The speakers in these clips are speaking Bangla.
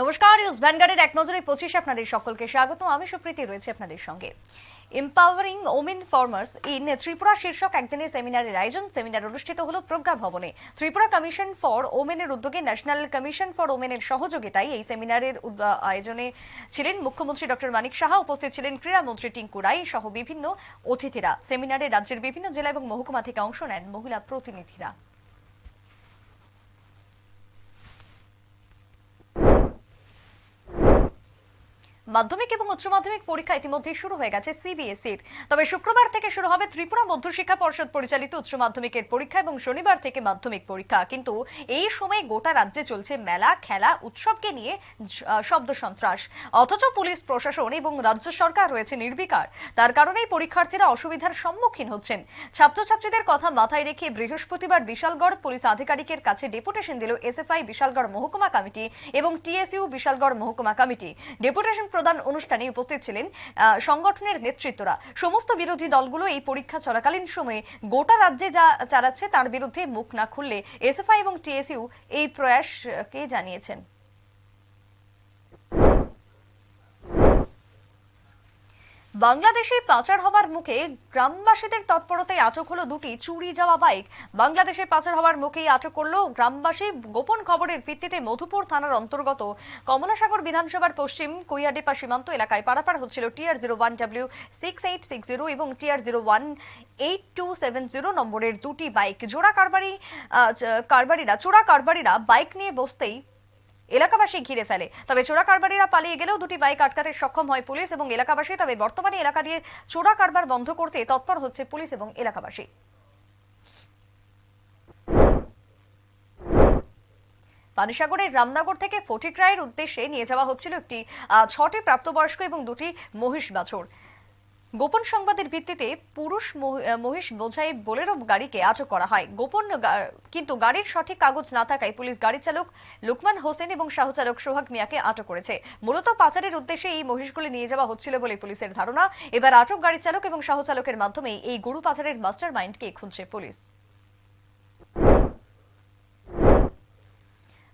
নমস্কার, নিউজ ভ্যানগার্ডের এক নজরে পঁচিশ আপনাদের সকলকে স্বাগত। আমি সুপ্রীতি, রয়েছে আপনাদের সঙ্গে। Empowering women farmers in Tripura শীর্ষক একদিনের সেমিনারের আয়োজন। সেমিনার অনুষ্ঠিত হল প্রজ্ঞা ভবনে। ত্রিপুরা কমিশন ফর ওমেনের উদ্যোগে ন্যাশনাল কমিশন ফর ওমেনের সহযোগিতায় এই সেমিনারের আয়োজনে ছিলেন মুখ্যমন্ত্রী ডক্টর মানিক সাহা, উপস্থিত ছিলেন ক্রীড়ামন্ত্রী টিঙ্কু রাই সহ বিভিন্ন অতিথিরা। সেমিনারে রাজ্যের বিভিন্ন জেলা এবং মহকুমা থেকে অংশ নেন মহিলা প্রতিনিধিরা। মাধ্যমিক এবং উচ্চ মাধ্যমিক পরীক্ষা ইতিমধ্যে শুরু হয়ে গেছে সিবিএসইর তবে শুক্রবার থেকে শুরু হবে ত্রিপুরা মধ্যশিক্ষা পর্ষদ পরিচালিত উচ্চ মাধ্যমিকের পরীক্ষা এবং শনিবার থেকে মাধ্যমিক পরীক্ষা। কিন্তু এই সময় গোটা রাজ্যে চলছে মেলা, খেলা, উৎসবকে নিয়ে শব্দ সন্ত্রাস। অথচ পুলিশ, প্রশাসন এবং রাজ্য সরকার রয়েছে নির্বিকার। তার কারণেই পরীক্ষার্থীরা অসুবিধার সম্মুখীন হচ্ছেন। ছাত্রছাত্রীদের কথা মাথায় রেখে বৃহস্পতিবার বিশালগড় পুলিশ আধিকারিকের কাছে ডেপুটেশন দিল এসএফআই বিশালগড় মহকুমা কমিটি এবং টিএসইউ বিশালগড় মহকুমা কমিটি। ডেপুটেশন প্রদান অনুষ্ঠানে উপস্থিত ছিলেন সংগঠনের নেতৃত্বরা। সমস্ত বিরোধী দলগুলো এই পরীক্ষা চলাকালীন সময়ে গোটা রাজ্যে যা চালাচ্ছে তার বিরুদ্ধে মুখ না খুললে এসএফআই এবং টিএসইউ এই প্রয়াসকে জানিয়েছেন। বাংলাদেশে পাচার হওয়ার মুখে গ্রামবাসীদের তৎপরতায় আটক হলো দুটি চুরি যাওয়া বাইক। বাংলাদেশে পাচার হওয়ার মুখেই আটক করল গ্রামবাসী। গোপন খবরের ভিত্তিতে মধুপুর থানার অন্তর্গত কমলাসাগর বিধানসভার পশ্চিম কৈয়াডেপা সীমান্ত এলাকায় পারাপার হচ্ছিল TR zero one W six eight six zero এবং TR zero one eight two seven zero নম্বরের দুটি বাইক। জোড়া কারবারি কারবারিরা, চোরা কারবারিরা বাইক নিয়ে বসতেই এলাকাবাসী ঘিরে ফেলে। তবে চোরা কারবারিরা পালিয়ে গেলেও দুটি বাইক আটকাতে সক্ষম হয় পুলিশ এবং এলাকাবাসী। তবে বর্তমানে এলাকা দিয়ে চোরা কারবার বন্ধ করতে তৎপর হচ্ছে পুলিশ এবং এলাকাবাসী। পানিসাগরের রামনগর থেকে ফটিক রায়ের উদ্দেশ্যে নিয়ে যাওয়া হচ্ছিল একটি ছটি প্রাপ্তবয়স্ক এবং দুটি মহিষ বাছুর। গোপন সংবাদের ভিত্তিতে পুরুষ মহিষ বোঝাই বোলেরো গাড়িকে আটক করা হয়। গোপন কিন্তু গাড়ির সঠিক কাগজ না থাকায় পুলিশ গাড়ি চালক লুকমান হোসেন এবং সাহচালক সোহাগ মিয়াকে আটক করেছে। মূলত পাচারের উদ্দেশ্যে এই মহিষগুলি নিয়ে যাওয়া হচ্ছিল বলে পুলিশের ধারণা। এবার আটক গাড়ি চালক এবং সাহচালকের মাধ্যমে এই গরু পাচারের মাস্টার মাইন্ডকে খুঁজছে পুলিশ।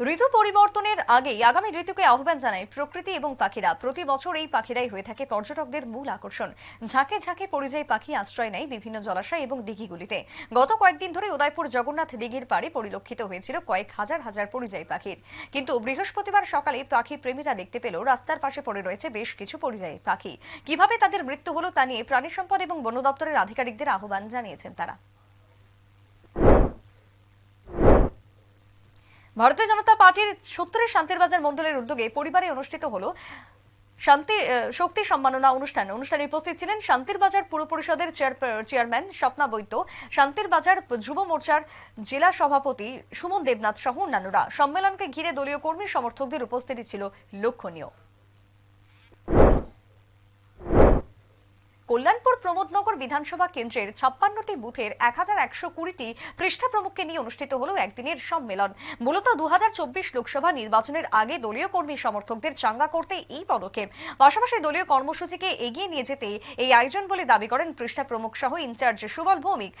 ঋতু পরিবর্তনের আগেই আগামী ঋতুকে আহ্বান জানায় প্রকৃতি এবং পাখিরা। প্রতি বছর এই পাখিরাই হয়ে থাকে পর্যটকদের মূল আকর্ষণ। ঝাঁকে ঝাঁকে পরিযায়ী পাখি আশ্রয় নেয় বিভিন্ন জলাশয় এবং দিঘিগুলিতে। গত কয়েকদিন ধরে উদয়পুর জগন্নাথ দিঘির পাড়ে পরিলক্ষিত হয়েছিল কয়েক হাজার হাজার পরিযায়ী পাখির। কিন্তু বৃহস্পতিবার সকালে পাখি প্রেমীরা দেখতে পেল রাস্তার পাশে পড়ে রয়েছে বেশ কিছু পরিযায়ী পাখি। কীভাবে তাদের মৃত্যু হলো তা নিয়ে প্রাণী সম্পদ এবং বন দপ্তরের আধিকারিকদের আহ্বান জানিয়েছেন তারা। ভারতীয় জনতা পার্টির সত্তরের শান্তিরবাজার মন্ডলের উদ্যোগে পরিবারে অনুষ্ঠিত হলো শান্তি শক্তি সম্মাননা অনুষ্ঠানে। অনুষ্ঠানে উপস্থিত ছিলেন শান্তির বাজার পুর পরিষদের চেয়ার- চেয়ারম্যান স্বপ্না বৈদ্য শান্তির বাজার যুব মোর্চার জেলা সভাপতি সুমন দেবনাথ সহ অন্যান্যরা। সম্মেলনকে ঘিরে দলীয় কর্মী সমর্থকদের উপস্থিতি ছিল লক্ষণীয়। কল্যাণপুর প্রমোদনগর বিধানসভা কেন্দ্রের ছাপ্পান্নটি বুথের এক হাজার একশো কুড়িটি পৃষ্ঠা প্রমুখকে নিয়ে অনুষ্ঠিত হল একদিনের সম্মেলন। মূলত দু হাজার চব্বিশ লোকসভা নির্বাচনের আগে দলীয় কর্মী সমর্থকদের চাঙ্গা করতে এই পদক্ষেপ। পাশাপাশি দলীয় কর্মসূচিকে এগিয়ে নিয়ে যেতে এই আয়োজন বলে দাবি করেন পৃষ্ঠা প্রমুখ সহ ইনচার্জ সুবল ভৌমিক।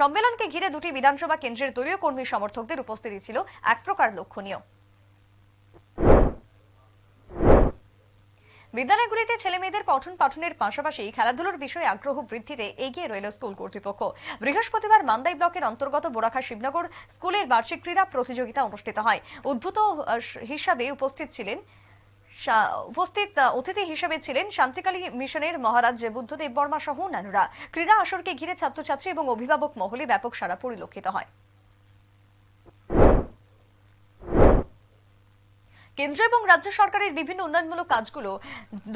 সম্মেলনকে ঘিরে দুটি বিধানসভা কেন্দ্রের দলীয় কর্মী সমর্থকদের উপস্থিতি ছিল এক প্রকার লক্ষণীয়। বিদ্যালয়গুলিতে ছেলে মেয়েদের পঠন পাঠনের পাশাপাশি খেলাধুলার বিষয়ে আগ্রহ বৃদ্ধিতে এগিয়ে রইল স্কুল কর্তৃপক্ষ। বৃহস্পতিবার মান্দাই ব্লকের অন্তর্গত বোরাখা শিবনগর স্কুলের বার্ষিক ক্রীড়া প্রতিযোগিতা অনুষ্ঠিত হয়। উদ্ভূত হিসাবে উপস্থিত ছিলেন উপস্থিত অতিথি হিসেবে ছিলেন শান্তিকালী মিশনের মহারাজ বুদ্ধদেব বর্মা সহ অন্যান্যরা। ক্রীড়া আসরকে ঘিরে ছাত্রছাত্রী এবং অভিভাবক মহলে ব্যাপক সাড়া পরিলক্ষিত হয়। কেন্দ্র এবং রাজ্য সরকারের বিভিন্ন উন্নয়নমূলক কাজগুলো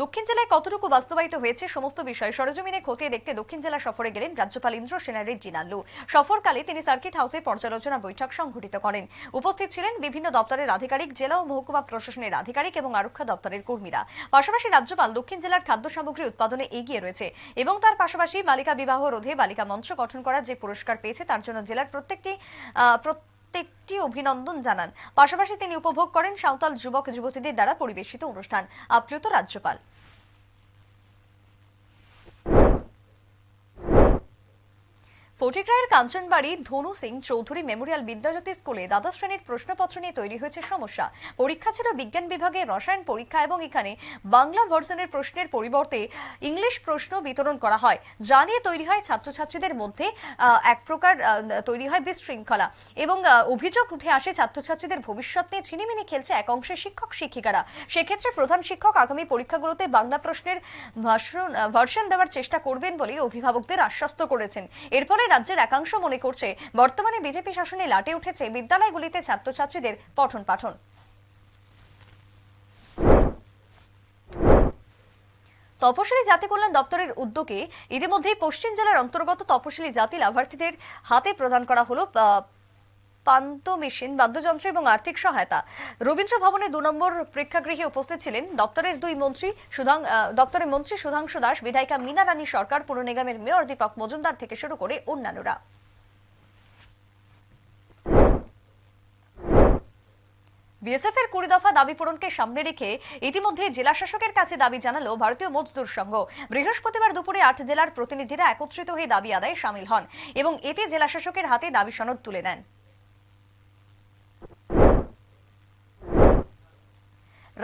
দক্ষিণ জেলায় কতটুকু বাস্তবায়িত হয়েছে সমস্ত বিষয় সরেজমিনে খতিয়ে দেখতে দক্ষিণ জেলা সফরে গেলেন রাজ্যপাল ইন্দ্র সেনারের জিনাল্লু সফরকালে তিনি সার্কিট হাউসে পর্যালোচনা বৈঠক সংঘটিত করেন। উপস্থিত ছিলেন বিভিন্ন দপ্তরের আধিকারিক, জেলা ও মহকুমা প্রশাসনের আধিকারিক এবং আরক্ষা দপ্তরের কর্মীরা। পাশাপাশি রাজ্যপাল দক্ষিণ জেলার খাদ্য সামগ্রী উৎপাদনে এগিয়ে রয়েছে এবং তার পাশাপাশি বালিকা বিবাহ রোধে বালিকা মঞ্চ গঠন করার যে পুরস্কার পেয়েছে তার জন্য জেলার প্রত্যেকটি প্রত্যেকটি অভিনন্দন জানান। পাশাপাশি তিনি উপভোগ করেন সাঁওতাল যুবক যুবতীদের দ্বারা পরিবেশিত অনুষ্ঠান। আপ্লুত রাজ্যপাল। ফটিকরায়ের কাঞ্চনবাড়ি ধনু সিং চৌধুরী মেমোরিয়াল বিদ্যাজ্যোতি স্কুলে দ্বাদশ শ্রেণির প্রশ্নপত্র নিয়ে তৈরি হয়েছে সমস্যা। পরীক্ষা ছিল বিজ্ঞান বিভাগে রসায়ন পরীক্ষা এবং এখানে বাংলা ভার্সনের প্রশ্নের পরিবর্তে ইংলিশ প্রশ্ন বিতরণ করা হয়। যা নিয়ে তৈরি হয় ছাত্রছাত্রীদের মধ্যে এক প্রকার তৈরি হয় বিশৃঙ্খলা এবং অভিযোগ উঠে আসে ছাত্রছাত্রীদের ভবিষ্যৎ নিয়ে ছিনিমিনি খেলছে এক অংশে শিক্ষক শিক্ষিকারা। সেক্ষেত্রে প্রধান শিক্ষক আগামী পরীক্ষাগুলোতে বাংলা প্রশ্নের ভার্সন দেওয়ার চেষ্টা করবেন বলে অভিভাবকদের আশ্বস্ত করেছেন। এর ফলে রাজ্যের একাংশ মনে করছে, বর্তমানে বিজেপি শাসনে লাটে উঠেছে বিদ্যালয়গুলিতে ছাত্রছাত্রীদের পঠন পাঠন তপশিলি জাতি কল্যাণ দপ্তরের উদ্যোগে ইতিমধ্যেই পশ্চিম জেলার অন্তর্গত তপশিলি জাতি লাভার্থীদের হাতে প্রদান করা হলো পান্ত মেশিন, বাদ্যযন্ত্র এবং আর্থিক সহায়তা। রবীন্দ্র ভবনে দু নম্বর প্রেক্ষাগৃহে উপস্থিত ছিলেন দপ্তরের দুই মন্ত্রী সুধাং দপ্তরের মন্ত্রী সুধাংশু দাস, বিধায়িকা মীনা রানী সরকার, পুর নিগমের মেয়র দীপক মজুমদার থেকে শুরু করে অন্যান্যরা। বিএসএফ এর কুড়ি দফা দাবি পূরণকে সামনে রেখে ইতিমধ্যে জেলা শাসকের কাছে দাবি জানালো ভারতীয় মজদুর সংঘ। বৃহস্পতিবার দুপুরে আট জেলার প্রতিনিধিরা একত্রিত হয়ে দাবি আদায়ে সামিল হন এবং এতে জেলা শাসকের হাতে দাবি সনদ তুলে নেন।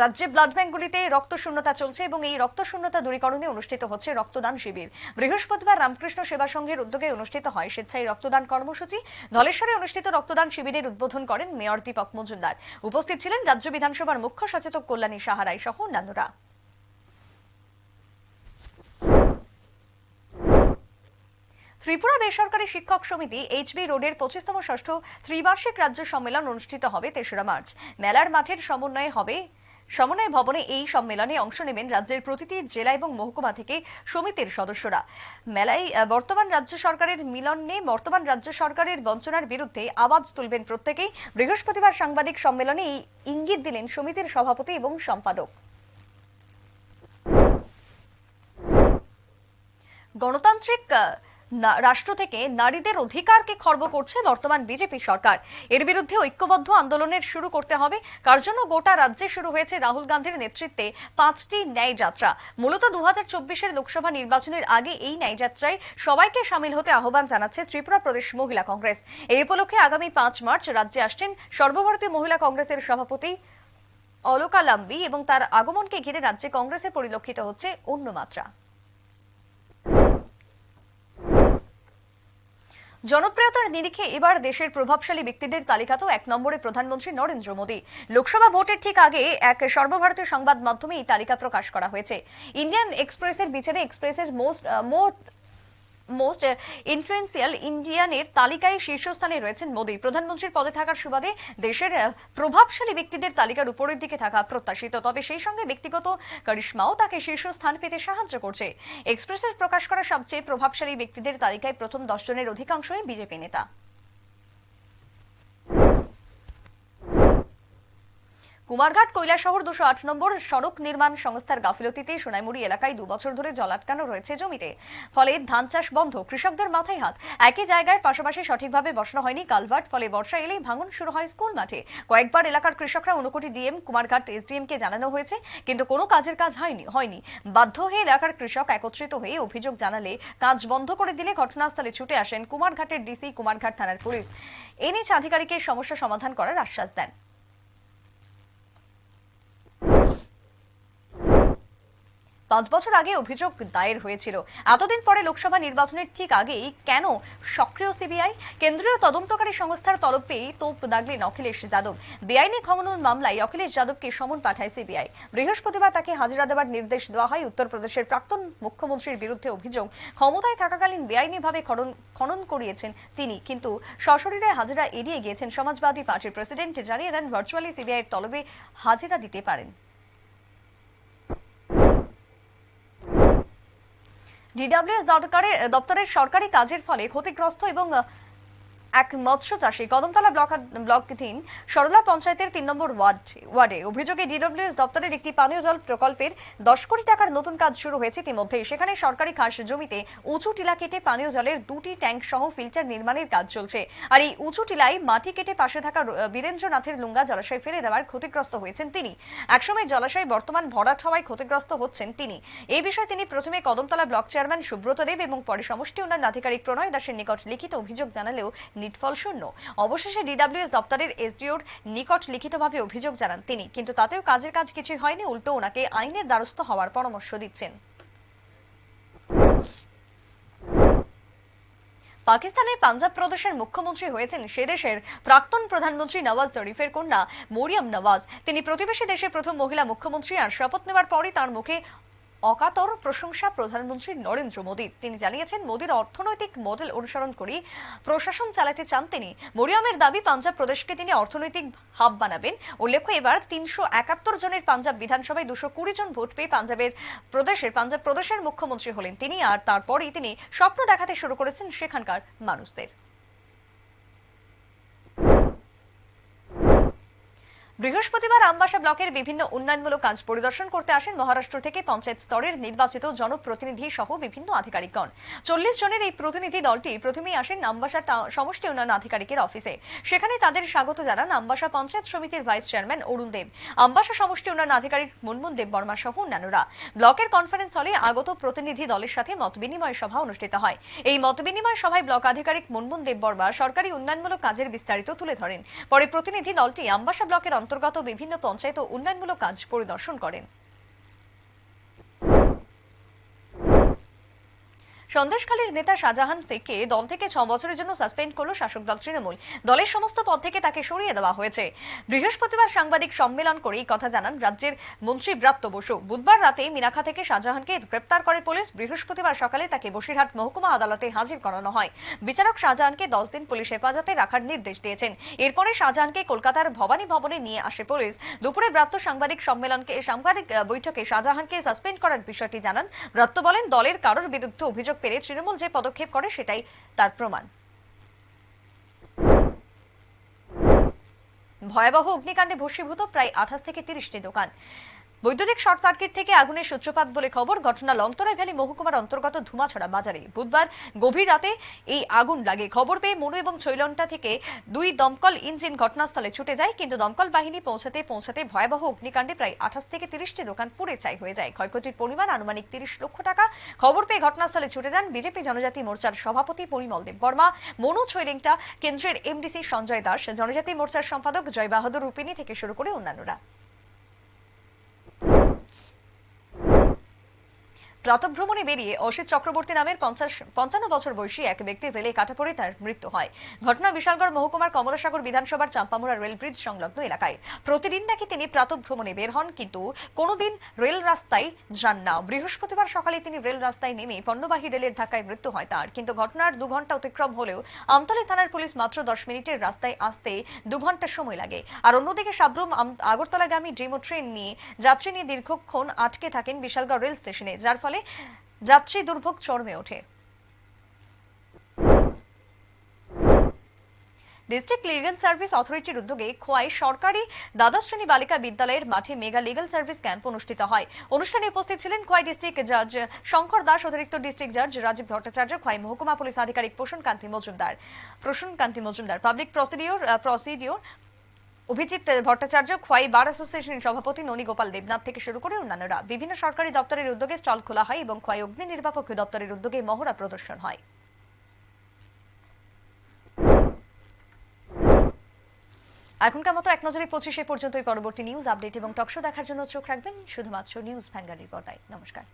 রাজ্যে ব্লাড ব্যাঙ্কগুলিতে রক্ত শূন্যতা চলছে এবং এই রক্ত শূন্যতা দূরীকরণে অনুষ্ঠিত হচ্ছে রক্তদান শিবির। বৃহস্পতিবার রামকৃষ্ণ সেবা সংঘের উদ্যোগে অনুষ্ঠিত হয় স্বেচ্ছায় রক্তদান কর্মসূচি। ধলেশ্বরে অনুষ্ঠিত রক্তদান শিবিরের উদ্বোধন করেন মেয়র দীপক মজুমদার। উপস্থিত ছিলেন রাজ্য বিধানসভার মুখ্য সচেতক কল্যাণী সাহারাই সহ অন্যান্যরা। ত্রিপুরা বেসরকারি শিক্ষক সমিতি এইচবি রোডের পঁচিশতম ষষ্ঠ ত্রিবার্ষিক রাজ্য সম্মেলন অনুষ্ঠিত হবে তেসরা মার্চ। মেলার মাঠের সমন্বয়ে হবে সমন্বয় ভবনে এই সম্মেলনে অংশ নেবেন রাজ্যের প্রতিটি জেলা এবং মহকুমা থেকে সমিতির সদস্যরা। মেলায় বর্তমান রাজ্য সরকারের মিলন নিয়ে বর্তমান রাজ্য সরকারের বঞ্চনার বিরুদ্ধে আওয়াজ তুলবেন প্রত্যেকেই। বৃহস্পতিবার সাংবাদিক সম্মেলনে এই ইঙ্গিত দিলেন সমিতির সভাপতি এবং সম্পাদক। গণতান্ত্রিক রাষ্ট্র থেকে নারীদের অধিকারকে খর্ব করছে বর্তমান বিজেপি সরকার। এর বিরুদ্ধে ঐক্যবদ্ধ আন্দোলনের শুরু করতে হবে। কার জন্য গোটা রাজ্যে শুরু হয়েছে রাহুল গান্ধীর নেতৃত্বে পাঁচটি ন্যায় যাত্রা? মূলত দু হাজার লোকসভা নির্বাচনের আগে এই ন্যায় যাত্রায় সবাইকে সামিল হতে আহ্বান জানাচ্ছে ত্রিপুরা প্রদেশ মহিলা কংগ্রেস। এই উপলক্ষে আগামী পাঁচ মার্চ রাজ্যে আসছেন সর্বভারতীয় মহিলা কংগ্রেসের সভাপতি অলকা লাম্বি এবং তার আগমনকে ঘিরে রাজ্যে কংগ্রেসে পরিলক্ষিত হচ্ছে অন্য মাত্রা জনপ্রিয়তার নিরিখে এবার দেশের প্রভাবশালী ব্যক্তিদের তালিকা তো এক নম্বরে প্রধানমন্ত্রী নরেন্দ্র মোদী। লোকসভা ভোটের ঠিক আগে এক সর্বভারতীয় সংবাদ মাধ্যমে এই তালিকা প্রকাশ করা হয়েছে। ইন্ডিয়ান এক্সপ্রেসের বিচারে এক্সপ্রেসের মোস্ট মোট মোস্ট ইনফ্লুয়েন্সিয়াল ইন্ডিয়ানের তালিকায় শীর্ষস্থানে রয়েছেন মোদী। প্রধানমন্ত্রীর পদে থাকার সুবাদে দেশের প্রভাবশালী ব্যক্তিদের তালিকার উপরের দিকে থাকা প্রত্যাশিত। তবে সেই সঙ্গে ব্যক্তিগত করিশ্মাও তাকে শীর্ষস্থান পেতে সাহায্য করছে। এক্সপ্রেসের প্রকাশ করা সবচেয়ে প্রভাবশালী ব্যক্তিদের তালিকায় প্রথম দশ জনের অধিকাংশই বিজেপি নেতা। কুমারঘাট কৈলাসহর দুশো আট নম্বর সড়ক নির্মাণ সংস্থার গাফিলতিতে সোনাইমুড়ি এলাকায় দু বছর ধরে জল আটকানো রয়েছে জমিতে। ফলে ধান চাষ বন্ধ, কৃষকদের মাথায় হাত। একই জায়গায় পাশাপাশি সঠিকভাবে বসানো হয়নি কালভার্ট, ফলে বর্ষা এলেই ভাঙন শুরু হয় স্কুল মাঠে। কয়েকবার এলাকার কৃষকরা অনুকোটি ডিএম, কুমারঘাট এসডিএম কে জানানো হয়েছে, কিন্তু কোনো কাজের কাজ হয়নি হয়নি। বাধ্য হয়ে এলাকার কৃষক একত্রিত হয়ে অভিযোগ জানালে কাজ বন্ধ করে দিলে ঘটনাস্থলে ছুটে আসেন কুমারঘাটের ডিসি, কুমারঘাট থানার পুলিশ। এনএইচ আধিকারিকের সমস্যা সমাধান করার আশ্বাস দেন। পাঁচ বছর আগে অভিযোগ দায়ের হয়েছিল। এতদিন পরে লোকসভা নির্বাচনের ঠিক আগেই কেন সক্রিয় সিবিআই, কেন্দ্রীয় তদন্তকারী সংস্থার পেয়েই তোপ দাগলেন অখিলেশ যাদব। বেআইনি খনন মামলায় অখিলেশ যাদবকে সমন পাঠায় সিবিআই। বৃহস্পতিবার তাকে হাজিরা দেওয়ার নির্দেশ দেওয়া হয় উত্তরপ্রদেশের প্রাক্তন মুখ্যমন্ত্রীর বিরুদ্ধে অভিযোগ। ক্ষমতায় থাকাকালীন বেআইনিভাবে খনন খনন করিয়েছেন তিনি। কিন্তু সশরীরে হাজিরা এড়িয়ে গিয়েছেন সমাজবাদী পার্টির প্রেসিডেন্ট। জানিয়ে দেন, ভার্চুয়ালি সিবিআইয়ের তলবে হাজিরা দিতে পারেন। ডিডব্লিউএস দপ্তরের দপ্তরের সরকারি কাজের ফলে ক্ষতিগ্রস্ত এবং এক মৎস্য চাষী কদমতলা ব্লক ব্লকধীন সরলা পঞ্চায়েতের তিন নম্বর ওয়ার্ড, ওয়ার্ডে অভিযোগে ডিডব্লিউএস দপ্তরের একটি পানীয় জল প্রকল্পের দশ কোটি টাকার নতুন কাজ শুরু হয়েছে ইতিমধ্যে সেখানে সরকারি খাস জমিতে উঁচু টিলা কেটে পানীয় জলের দুটি ট্যাঙ্ক সহ ফিল্টার নির্মাণের কাজ চলছে। আর এই উঁচু টিলায় মাটি কেটে পাশে থাকা বীরেন্দ্রনাথের লুঙ্গা জলাশয় ফেলে দেওয়ার ক্ষতিগ্রস্ত হয়েছেন তিনি। একসময় জলাশয় বর্তমান ভরাট হওয়ায় ক্ষতিগ্রস্ত হচ্ছেন তিনি। এই বিষয়ে তিনি প্রথমে কদমতলা ব্লক চেয়ারম্যান সুব্রত দেব এবং পরে সমষ্টি উন্নয়ন আধিকারিক প্রণয় দাসের নিকট লিখিত অভিযোগ জানালেও নিটফল শূন্য। অবশেষে ডিডব্লিউএস দপ্তরের এসডিওর নিকট লিখিতভাবে অভিযোগ জানান তিনি। কিন্তু তাতেও কাজের কাজ কিছুই হয়নি, উল্টো ওনাকে আইনের দ্বারস্থ হওয়ার পরামর্শ দিচ্ছেন। পাকিস্তানের পাঞ্জাব প্রদেশের মুখ্যমন্ত্রী হয়েছেন সে দেশের প্রাক্তন প্রধানমন্ত্রী নওয়াজ জরিফের কন্যা মরিয়াম নওয়াজ। তিনি প্রতিবেশী দেশের প্রথম মহিলা মুখ্যমন্ত্রী আর শপথ নেওয়ার পরই তার মুখে অকাতর প্রশংসা প্রধানমন্ত্রী নরেন্দ্র মোদী। তিনি জানিয়েছেন, মোদীর অর্থনৈতিক মডেল অনুসরণ করে প্রশাসন চালাতে চান তিনি। মরিয়মের দাবি, পাঞ্জাব প্রদেশকে তিনি অর্থনৈতিক হাব বানাবেন। উল্লেখ্য, এবার তিনশো একাত্তর জনের পাঞ্জাব বিধানসভায় দুশো কুড়ি জন ভোট পেয়ে পাঞ্জাবের প্রদেশের, পাঞ্জাব প্রদেশের মুখ্যমন্ত্রী হলেন তিনি। আর তারপরেই তিনি স্বপ্ন দেখাতে শুরু করেছেন সেখানকার মানুষদের। বৃহস্পতিবার আমবাসা ব্লকের বিভিন্ন উন্নয়নমূলক কাজ পরিদর্শন করতে আসেন মহারাষ্ট্র থেকে পঞ্চায়েত স্তরের নির্বাচিত জনপ্রতিনিধি সহ বিভিন্ন আধিকারিকগণ। চল্লিশ জনের এই প্রতিনিধি দলটি প্রথমেই আসেন আমবাসা সমষ্টি উন্নয়ন আধিকারিকের অফিসে। সেখানে তাদের স্বাগত জানান আমবাসা পঞ্চায়েত সমিতির ভাইস চেয়ারম্যান অরুণ দেব। আমবাসা সমষ্টি উন্নয়ন আধিকারিক মুনমুন দেব বর্মা সহ অন্যান্যরা। ব্লকের কনফারেন্স হলে আগত প্রতিনিধি দলের সাথে মত বিনিময় সভা অনুষ্ঠিত হয়। এই মত বিনিময় সভায় ব্লক আধিকারিক মুনমুন দেব বর্মা সরকারি উন্নয়নমূলক কাজের বিস্তারিত তুলে ধরেন। পরে প্রতিনিধি দলটি আমবাসা ব্লকের অন্তর্গত বিভিন্ন পঞ্চায়েত ও উন্নয়নমূলক কাজ পরিদর্শন করেন। সন্দেশখালীর নেতা শাহজাহান শেখকে দল থেকে ছ বছরের জন্য সাসপেন্ড করল শাসক দল তৃণমূল। দলের সমস্ত পদ থেকে তাকে সরিয়ে দেওয়া হয়েছে। বৃহস্পতিবার সাংবাদিক সম্মেলন করে এই কথা জানান রাজ্যের মন্ত্রী ব্রাত্য বসু। বুধবার রাতে মিনাখা থেকে শাহজাহানকে গ্রেপ্তার করে পুলিশ। বৃহস্পতিবার সকালে তাকে বসিরহাট মহকুমা আদালতে হাজির করানো হয়। বিচারক শাহজাহানকে দশ দিন পুলিশ হেফাজতে রাখার নির্দেশ দিয়েছেন। এরপরে শাহজাহানকে কলকাতার ভবানী ভবনে নিয়ে আসে পুলিশ। দুপুরে ব্রাত্য সাংবাদিক সম্মেলনকে, সাংবাদিক বৈঠকে শাহজাহানকে সাসপেন্ড করার বিষয়টি জানান। ব্রাত্য বলেন, দলের কারোর বিরুদ্ধে অভিযোগ পেলে তৃণমূল যে পদক্ষেপ করে সেটাই তার প্রমাণ। ভয়াবহ অগ্নিকাণ্ডে ভস্মীভূত প্রায় আঠাশ থেকে তিরিশটি দোকান। বৈদ্যুতিক শর্ট সার্কিট থেকে আগুনের সূত্রপাত বলে খবর। ঘটনা লংতরাই ভ্যালি মহকুমার অন্তর্গত ধুমাছড়া বাজারে। বুধবার গভীর রাতে এই আগুন লাগে। খবর পেয়ে মনু এবং ছৈলনটা থেকে দুই দমকল ইঞ্জিন ঘটনাস্থলে ছুটে যায়, কিন্তু দমকল বাহিনী পৌঁছাতে পৌঁছাতে ভয়াবহ অগ্নিকাণ্ডে প্রায় আঠাশ থেকে তিরিশটি দোকান পুড়ে ছাই হয়ে যায়। ক্ষয়ক্ষতির পরিমাণ আনুমানিক তিরিশ লক্ষ টাকা। খবর পেয়ে ঘটনাস্থলে ছুটে যান বিজেপি জনজাতি মোর্চার সভাপতি পরিমল দেব বর্মা। মনু ছৈরেংটা কেন্দ্রের এমডিসি সঞ্জয় দাস। জনজাতি মোর্চার সম্পাদক জয় বাহাদুর রূপিনী থেকে শুরু করে অন্যান্যরা। প্রাতভ্রমণে বেরিয়ে অসিত চক্রবর্তী নামের পঞ্চান্ন বছর বয়সী এক ব্যক্তি রেলে কাটা পড়ে তার মৃত্যু হয়। ঘটনা বিশালগড় মহকুমার কমলাসাগর বিধানসভার চাম্পামুড়া রেল ব্রিজ সংলগ্ন এলাকায়। প্রতিদিন নাকি তিনি প্রাতভ্রমণে বের হন, কিন্তু কোনোদিন রেল রাস্তায় যান না। বৃহস্পতিবার সকালে তিনি রেল রাস্তায় নেমে পণ্যবাহী রেলের ধাক্কায় মৃত্যু হয় তার। কিন্তু ঘটনার দু ঘণ্টা অতিক্রম হলেও আমতলী থানার পুলিশ মাত্র দশ মিনিটের রাস্তায় আসতে দু ঘণ্টা সময় লাগে। আর অন্যদিকে সাবরুম আগরতলাগামী ডেমো ট্রেন নিয়ে যাত্রী নিয়ে দীর্ঘক্ষণ আটকে থাকেন বিশালগড় রেল স্টেশনে, যার ফলে যাত্রী দুর্ভোগ চরমে ওঠে। ডিস্ট্রিক্ট লিগাল সার্ভিস অথরিটির উদ্যোগে খোয়াই সরকারি দ্বাদশ শ্রেণি বালিকা বিদ্যালয়ের মাঠে মেগা লিগাল সার্ভিস ক্যাম্প অনুষ্ঠিত হয়। অনুষ্ঠানে উপস্থিত ছিলেন খোয়াই ডিস্ট্রিক্ট জাজ শঙ্কর দাস, অতিরিক্ত ডিস্ট্রিক্ট জাজ রাজীব ভট্টাচার্য, খোয়াই মহকুমা পুলিশ আধিকারিক Prasun Kanti Majumder. Prasun Kanti Majumder public prosecutor prosecutor Abhijit Bhattacharya Khowai bar অ্যাসোসিয়েশনের সভাপতি ননী গোপাল দেবনাথ থেকে শুরু করে অন্যান্যরা। বিভিন্ন সরকারি দপ্তরের উদ্যোগে স্টল খোলা হয় এবং খোয়াই অগ্নি নির্বাপক দপ্তরের উদ্যোগে মহড়া প্রদর্শন হয়। এখনকার মতো এক নজরে পঁচিশে পর্যন্তই পরবর্তী নিউজ আপডেট এবং টকশো দেখার জন্য চোখ রাখবেন শুধুমাত্র নিউজ ভ্যাঙ্গারির পর্দায়। নমস্কার।